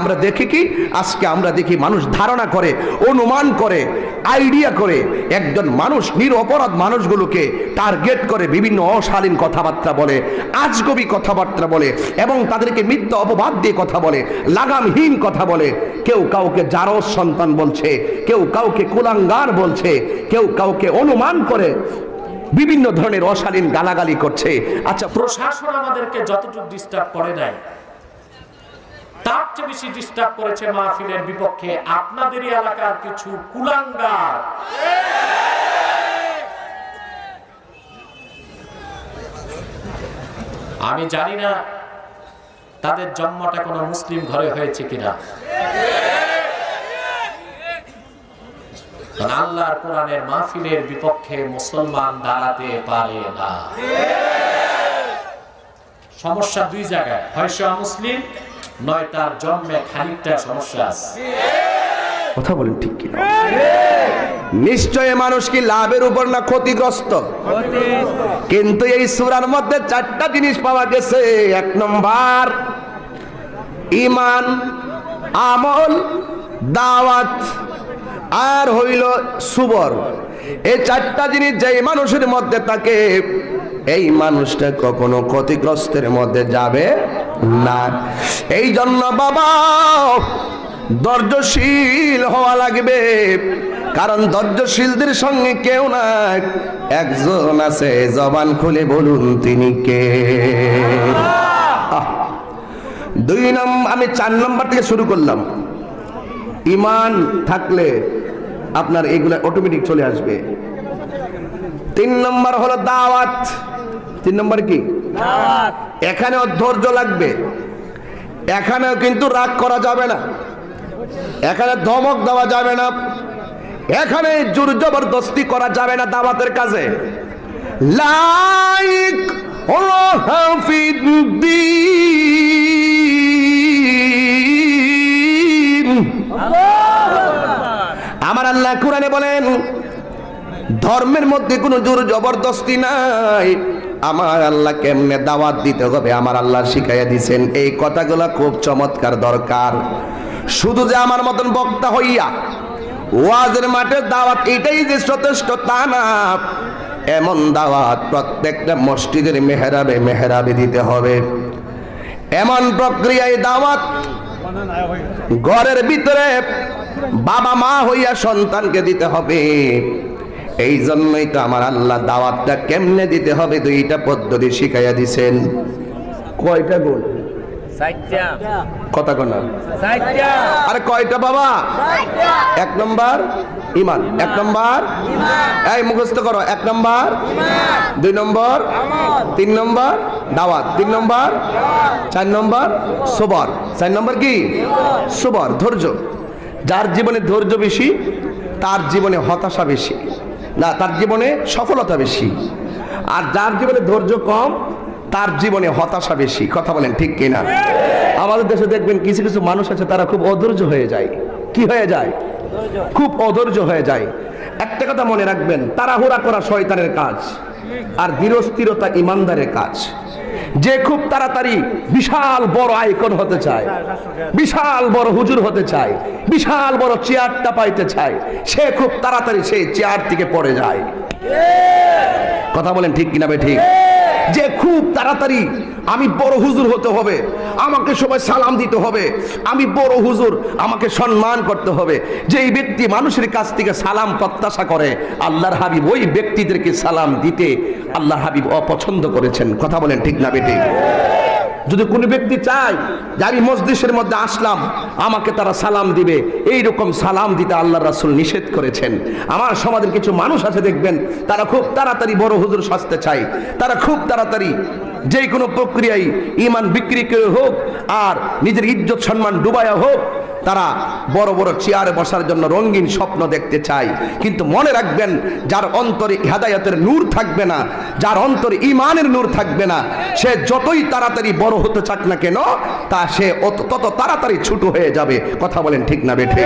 আমরা দেখি কি? আজকে আমরা দেখি মানুষ ধারণা করে, অনুমান করে আইডিয়া করে। একজন মানুষ, নিরপরাধ মানুষগুলোকে টার্গেট করে বিভিন্ন অশালীন কথাবার্তা বলে, আজগবি কথাবার্তা বলে, এবং তাদেরকে মিথ্যা অপবাদ দিয়ে কথা বলে, লাগামহীন কথা বলে। কেউ কাউকে জারস সন্তান বলছে, কেউ কাউকে কুলাঙ্গার বলছে, কেউ কাউকে অনুমান করে, বিভিন্ন ধরনের অশালীন গালাগালি করছে। আচ্ছা প্রশাসন আমাদেরকে যতটুকু ডিস্টার্ব করে নাই তার চেয়ে বেশি ডিস্টার্ব করেছে মাহফিলের বিপক্ষে আপনাদেরই এলাকার কিছু কুলাঙ্গার। আমি জানি না তাদের জন্মটা কোনো মুসলিম ঘরে হয়েছে কিনা। আল্লাহর কোরআনের মাহফিলের বিপক্ষে মুসলমান দাঁড়াতে পারে না। সমস্যা দুই জায়গায়, হয় মুসলিম নয় তার জন্মে খানিকটা সমস্যা আছে। কথা বলেন ঠিক কিনা? নিশ্চয় মানুষ কি লাভের উপর না ক্ষতিগ্রস্ত? কিন্তু এই সুরার মধ্যে চারটা জিনিস পাওয়া গেছে। এক নম্বর ইমান আমল দাওয়াত আর হইল সুবর। এই চারটা জিনিস যেই মানুষের মধ্যে থাকে এই মানুষটা কখনো ক্ষতিগ্রস্তের মধ্যে যাবে না। এই জন্য বাবা, ধৈর্যশীল হওয়া লাগবে। কারণ ধৈর্যশীলদের সঙ্গে কেউ না, একজন আছে, জবান খুলে বলুন তিনি কে? দুই নম্বর আমি চার নম্বর থেকে শুরু করলাম। ইমান থাকলে আপনার এগুলা অটোমেটিক চলে আসবে। তিন নম্বর হলো দাওয়াত। তিন নম্বর কি? এখানেও ধৈর্য লাগবে। এখানেও কিন্তু রাগ করা যাবে না। এখানে ধমক দেওয়া যাবে না। এখানে জোর জবরদস্তি করা যাবে না দাওয়াতের কাজে। লাইক আমার আল্লাহ কোরআনে বলেন ধর্মের মধ্যে কোনো জোর জবরদস্তি নাই। আমার আল্লাহ কেমনে দাওয়াত দিতে হবে? আমার আল্লাহ শিখাইয়া দিছেন, এই কথাগুলো খুব চমৎকার দরকার। শুধু যে আমার মতন বক্তা হইয়া ওয়াজের মাঠে দাওয়াত এটাই যে যথেষ্ট তা না, এমন দাওয়াত প্রত্যেকটা মসজিদের মেহরাবে মেহরাবে দিতে হবে। এমন প্রক্রিয়ায় দাওয়াত ঘরের ভিতরে বাবা মা হইয়া সন্তানকে দিতে হবে। এই জন্যই তো আমার আল্লাহ দাওয়াতটা কেমনে দিতে হবে দুইটা পদ্ধতি শিখাইয়া দিছেন। কয়টা গুণ? কথা কোনা আরে কয়টা বাবা? এক নম্বর ইমান। এক নম্বর এই মুখস্থ করো। এক নম্বর দুই নম্বর তিন নম্বর দাওয়াত। তিন নম্বর চার নম্বর সোবর। চার নম্বর কি? সোবর ধৈর্য। যার জীবনে ধৈর্য বেশি তার জীবনে হতাশা বেশি। না, তার জীবনে সফলতা বেশি। আর যার জীবনে ধৈর্য কম, তার জীবনে হতাশা বেশি। কথা বলেন ঠিক কিনা? আমাদের দেশে দেখবেন কিছু কিছু মানুষ আছে, তারা খুব অধৈর্য হয়ে যায়। কি হয়ে যায়? খুব অধৈর্য হয়ে যায়। একটা কথা মনে রাখবেন তারা তাড়াহুড়া করা শয়তানের কাজ, আর ধীরস্থিরতা ইমানদারের কাজ। যে খুব তাড়াতাড়ি বিশাল বড় আইকন হতে চায়, বিশাল বড় হুজুর হতে চায়, বিশাল বড় চেয়ারটা পাইতে চায়, সে খুব তাড়াতাড়ি সেই চেয়ার থেকে পড়ে যায়। কথা বলেন ঠিক কিনা বে ঠিক? যে খুব তাড়াতাড়ি আমি বড় হুজুর হতে হবে, আমাকে সবাই সালাম দিতে হবে, আমি বড় হুজুর, আমাকে সম্মান করতে হবে। যে এই ব্যক্তি মানুষের কাছ থেকে সালাম প্রত্যাশা করে, আল্লাহর হাবিব ওই ব্যক্তিদেরকে সালাম দিতে আল্লাহর হাবিব অপছন্দ করেছেন। কথা বলেন ঠিক না বেটে যদি কোনো ব্যক্তি চায় যে আমি মসজিদের মধ্যে আসলাম, আমাকে তারা সালাম দিবে। এই রকম সালাম দিতে আল্লাহ রাসুল নিষেধ করেছেন। আমার সমাজের কিছু মানুষ আছে, দেখবেন, তারা খুব তাড়াতাড়ি বড় হুজুর সাজতে চায়। তারা খুব তাড়াতাড়ি যে কোনো প্রক্রিয়ায় ইমান বিক্রি করে হোক আর নিজের ইজ্জত সম্মান ডুবায়া হোক তারা বড় বড় চেয়ারে বসার জন্য রঙিন স্বপ্ন দেখতে চায়। কিন্তু মনে রাখবেন, যার অন্তরে হেদায়তের নূর থাকবে না, যার অন্তরে ইমানের নূর থাকবে না, সে যতই তাড়াতাড়ি বড় হতে চাক না কেন, তা সে তত তাড়াতাড়ি ছোট হয়ে যাবে। কথা বলেন ঠিক না বেঠে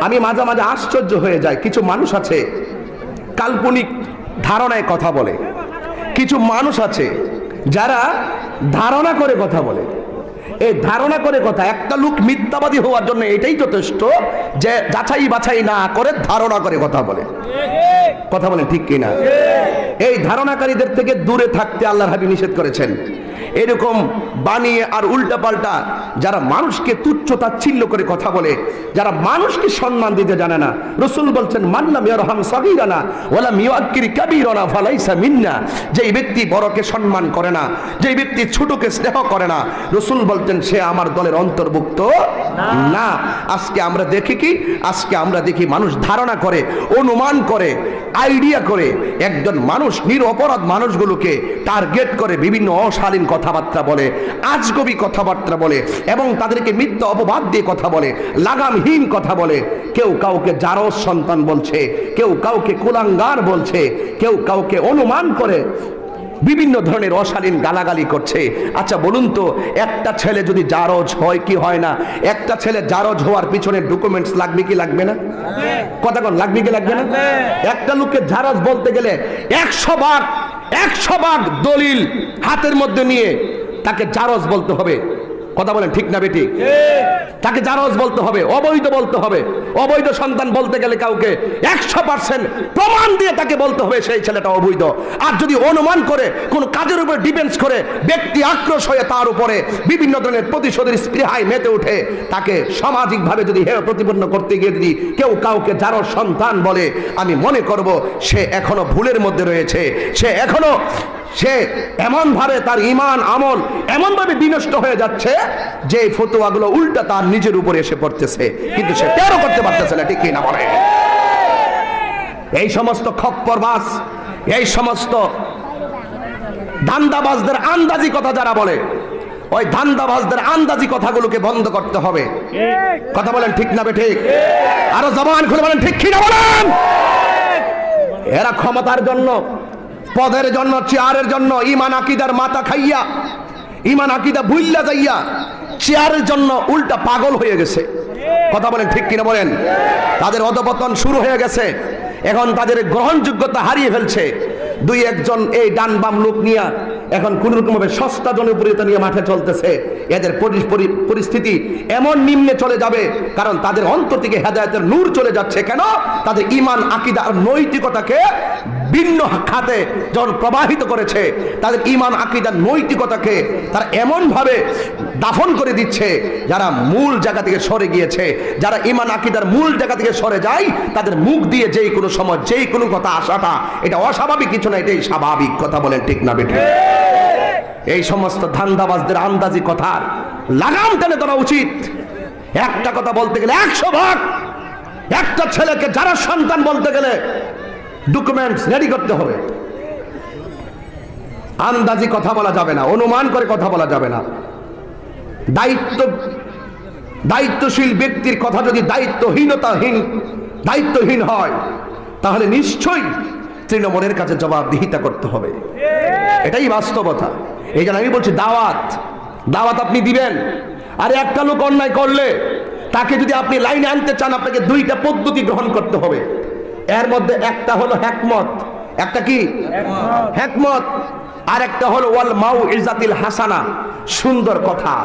আমি মাঝে মাঝে আশ্চর্য হয়ে যায় কিছু মানুষ আছে, কাল্পনিক ধারণায় কথা বলে। কিছু মানুষ আছে, যারা ধারণা করে কথা বলে। এই ধারণা করে কথা, একটা লোক মিথ্যাবাদী হওয়ার জন্য এটাই যথেষ্ট যে যাচাই বাছাই না করে ধারণা করে কথা বলে। কথা বলে ঠিক কিনা? এই ধারণাকারীদের থেকে দূরে থাকতে আল্লাহর হাবি নিষেধ করেছেন। এরকম বানিয়ে আর উল্টা পাল্টা যারা মানুষকে তুচ্ছ তাচ্ছিল্য করে কথা বলে, যারা মানুষকে সম্মান দিতে জানে না, রসুল বলছেন মান্নাম ইয়ারহাম সাগীরানা ওয়ালা মিয়াক্কির কাবীরানা, ফালাইসা মিন্না। যেই ব্যক্তি বড়কে সম্মান করে না, যেই ব্যক্তি ছোটকে স্নেহ করে না, রসুল বলছেন, সে আমার দলের অন্তর্ভুক্ত না। আজকে আমরা দেখি কি? আজকে আমরা দেখি মানুষ ধারণা করে, অনুমান করে, আইডিয়া করে, একজন মানুষ নিরপরাধ মানুষগুলোকে টার্গেট করে বিভিন্ন অশালীন কথাবার্তা বলে আজগবি কথাবার্তা বলে এবং তাদেরকে মিথ্যা অপবাদ দিয়ে কথা বলে লাগামহীন কথা বলে। কেউ কাউকে জারস সন্তান বলছে কেউ কাউকে কুলাঙ্গার বলছে কেউ কাউকে অনুমান করে বিভিন্ন ধরনের অশালীন গালাগালি করছে। আচ্ছা বলুন তো একটা ছেলে যদি জারজ হয় কি হয় না? একটা ছেলে জারজ হওয়ার পিছনে ডকুমেন্টস লাগবে কি লাগবে না? কথা কোন লাগবে কি লাগবে না? একটা লোককে জারজ বলতে গেলে একশো ভাগ একশো ভাগ দলিল হাতের মধ্যে নিয়ে তাকে জারজ বলতে হবে। কথা বলেন, ঠিক না বেটি তাকে জারজ বলতে হবে, অবৈধ বলতে হবে। অবৈধ সন্তান বলতে গেলে কাউকে একশো পার্সেন্ট প্রমাণ দিয়ে তাকে বলতে হবে, সেই ছেলেটা অবৈধ। আর যদি অনুমান করে, কোন কাজের উপর ডিপেন্ডস করে, ব্যক্তি আক্রোশ হয়ে তার উপরে বিভিন্ন ধরনের প্রতিশোধের স্পৃহায় মেতে উঠে তাকে সামাজিকভাবে যদি হেয় প্রতিপন্ন করতে গিয়ে যদি কেউ কাউকে যারো সন্তান বলে, আমি মনে করব, সে এখনও ভুলের মধ্যে রয়েছে। সে এখনও সে এমন ভাবে তার ইমান আমল এমন ভাবে বিনষ্ট হয়ে যাচ্ছে যে ফতুয়াগুলো উল্টা তার নিজের উপরে এসে পড়তেছে। কিন্তু সে তেরো করতে পারতেছে না, ঠিক না বলে? এই সমস্ত খপ্পর বাস এই সমস্ত ধান্দাবাজদের আন্দাজি কথা যারা বলে, ওই ধান্দাবাজদের আন্দাজি কথাগুলোকে বন্ধ করতে হবে। কথা বলেন ঠিক না ঠিক? আরও জবান খুলে বলেন ঠিক কি না বলেন? এরা ক্ষমতার জন্য পদের জন্য, চেয়ারের জন্য, ইমান আকিদার মাথা খাইয়া, ইমান আকিদা বুইল্লা যাইয়া, চেয়ারের জন্য উল্টা পাগল হয়ে গেছে। কথা বলেন ঠিক কিনা বলেন? তাদের অধপতন শুরু হয়ে গেছে। এখন তাদের গ্রহণযোগ্যতা হারিয়ে ফেলছে। দুই একজন এই ডান বাম লোক নিয়ে এখন কোন রকম ভাবে সস্তা জনপ্রিয়তা নিয়ে মাঠে চলতেছে। এদের পরি- পরি- পরিস্থিতি এমন নিম্নে চলে যাবে, কারণ তাদের অন্ত থেকে হেদায়তের নূর চলে যাচ্ছে। কেন? তাদের ইমান, আকিদা আর নৈতিকতাকে ভিন্ন খাতে যখন প্রবাহিত করেছে, তাদের ইমান আকিদার নৈতিকতাকে তারা এমনভাবে দাফন করে দিচ্ছে, যারা মূল জায়গা থেকে সরে গিয়েছে, যারা ইমান আকিদার মূল জায়গা থেকে সরে যায়, তাদের মুখ দিয়ে যেই কোনো সময়, যেই কোনো কথা আসাটা, এটা অস্বাভাবিক কিছু না, এটাই স্বাভাবিক কথা বলেন ঠিক না বেঠে? এই সমস্ত ধান্দাবাজদের আন্দাজি কথার লাগাম টেনে ধরা উচিত। একটা কথা বলতে গেলে একশো ভাগ, একটা ছেলেকে, যারা সন্তান বলতে গেলে ডকুমেন্টস রেডি করতে হবে। আন্দাজি কথা বলা যাবে না, অনুমান করে কথা বলা যাবে না। দায়িত্ব, দায়িত্বশীল ব্যক্তির কথা যদি দায়িত্বহীনতাহীন, দায়িত্বহীন হয়, তাহলে নিশ্চয়ই তৃণমূলের কাছে জবাবদিহিতা করতে হবে। এটাই বাস্তবতা। এই জন্য আমি বলছি, দাওয়াত দাওয়াত আপনি দিবেন। আর একটা লোক অন্যায় করলে, তাকে যদি আপনি লাইনে আনতে চান, আপনাকে দুইটা পদ্ধতি গ্রহণ করতে হবে। এর মধ্যে একটা হলো হ্যাকমত একটা কি? হ্যাকমত আর একটা হলো ওয়াল মাউ ইজাতিল হাসানা। সুন্দর কথা।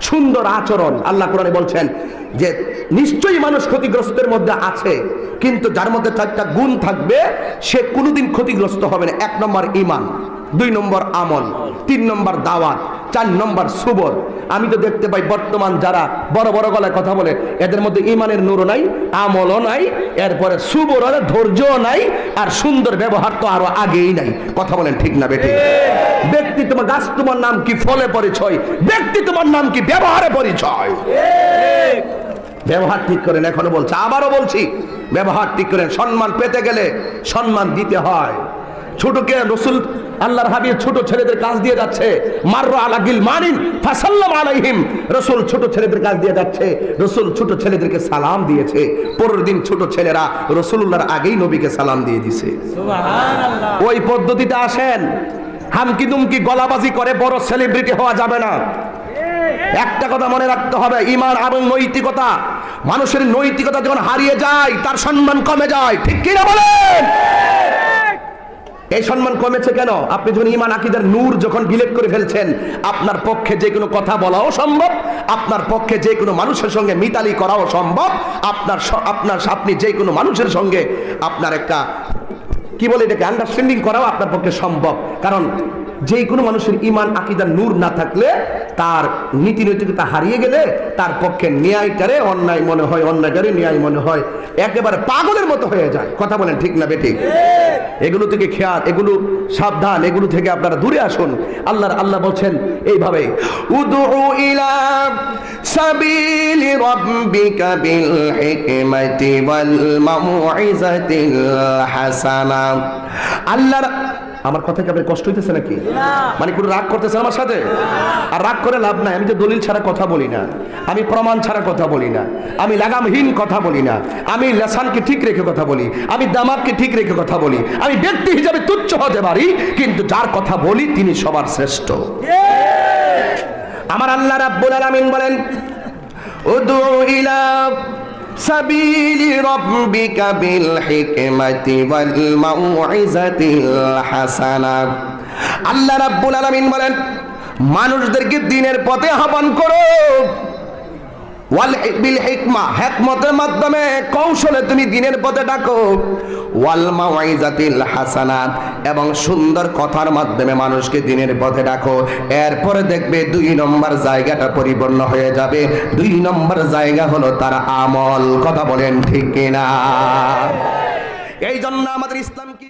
সুন্দর আচরণ। আল্লাহ কোরআনে বলছেন যে নিশ্চয়ই মানুষ ক্ষতিগ্রস্তের মধ্যে আছে কিন্তু যার মধ্যে চারটা গুণ থাকবে সে কোনোদিন ক্ষতিগ্রস্ত হবে না। এক নম্বর ইমান। দুই নম্বর আমল, তিন নম্বর দাওয়াত, চার নম্বর সুবর। আমি তো দেখতে পাই বর্তমান যারা বড় বড় গলায় কথা বলে, এদের মধ্যে ইমানের নূরও নাই, আমলও নাই, এরপরে সুবর ধৈর্যও নাই, আর সুন্দর ব্যবহার তো আরও আগেই নাই। কথা বলেন ঠিক না বেটি ব্যক্তি তোমার গাছ, তোমার নাম কি ফলে পরিচয়? ব্যক্তি তোমার নাম কি ব্যবহারে পরিচয়? ব্যবহার ঠিক করেন, এখনও বলছে, আবারও বলছি, ব্যবহার ঠিক করেন। সম্মান পেতে গেলে সম্মান দিতে হয়। ছোটকে রসুল আল্লাহর হাবিব ছোট ছেলেদের কাজ দিয়ে যাচ্ছে। মাররা আলা গিল মানিন ফাসাল্লাম আলাইহিম। রসুল ছোট ছেলেদের কাজ দিয়ে যাচ্ছে। রসুল ছোট ছেলেদেরকে সালাম দিয়েছে। পরের দিন ছোট ছেলেরা রসুল্লাহর আগেই নবীকে সালাম দিয়ে দিছে। ওই পদ্ধতিতে আসেন। হামকি দুমকি গলাবাজি করে বড় সেলিব্রিটি হওয়া যাবে না। একটা কথা মনে রাখতে হবে ইমান এবং নৈতিকতা। মানুষের নৈতিকতা যখন হারিয়ে যায় তার সম্মান কমে যায়। ঠিক কিনা বলেন? এই সম্মান কমেছে কেন? আপনি যখন ইমান আকিদার নূর যখন গিলেট করে ফেলছেন, আপনার পক্ষে যে কোনো কথা বলাও সম্ভব, আপনার পক্ষে যে কোনো মানুষের সঙ্গে মিতালি করাও সম্ভব, আপনার আপনার আপনি যে কোনো মানুষের সঙ্গে আপনার একটা কি বলে এটাকে? আন্ডারস্ট্যান্ডিং করাও আপনার পক্ষে সম্ভব। কারণ যে কোনো মানুষের ইমান আকিদার নূর না থাকলে তার নীতি নৈতিকতা হারিয়ে গেলে তার পক্ষে ন্যায়টারে অন্যায় মনে হয়, অন্যায়টারে ন্যায় মনে হয়, একেবারে পাগলের মতো হয়ে যায়। কথা বলেন ঠিক না বেঠিক এগুলো থেকে খেয়াল, এগুলো সাবধান, এগুলো থেকে আপনারা দূরে আসুন। আল্লাহর আল্লাহ বলছেন এইভাবে উদু হাসানা। আল্লাহর আমার কথা কি আপনার কষ্ট হইতেছে নাকি? মানে কোনো রাগ করতেছেন আমার সাথে? আর রাগ করে লাভ নাই। আমি যে দলিল ছাড়া কথা বলি না। আমি প্রমাণ ছাড়া কথা বলি না। আমি লাগামহীন কথা বলি না। আমি লেসানকে ঠিক রেখে কথা বলি। আমি দামাককে ঠিক রেখে কথা বলি। আমি ব্যক্তি হিসাবে তুচ্ছ হতে পারি কিন্তু যার কথা বলি তিনি সবার শ্রেষ্ঠ। আমার আল্লাহ রাব্বুল আলামিন বলেন উদু ইলা বিল হিকমাতি ওয়াল মাউইজাতিল হাসানা। আল্লাহ রাব্বুল আলামিন বলেন মানুষদেরকে দিনের পথে আহ্বান করো। ওয়াল বিল মাধ্যমে কৌশলে তুমি দিনের পথে ডাকো। ওয়াল এবং সুন্দর কথার মাধ্যমে মানুষকে দিনের পথে ডাকো। এরপরে দেখবে দুই নম্বর জায়গাটা পরিপূর্ণ হয়ে যাবে। দুই নম্বর জায়গা হলো তার আমল। কথা বলেন ঠিক কিনা? এই জন্য আমাদের ইসলাম কি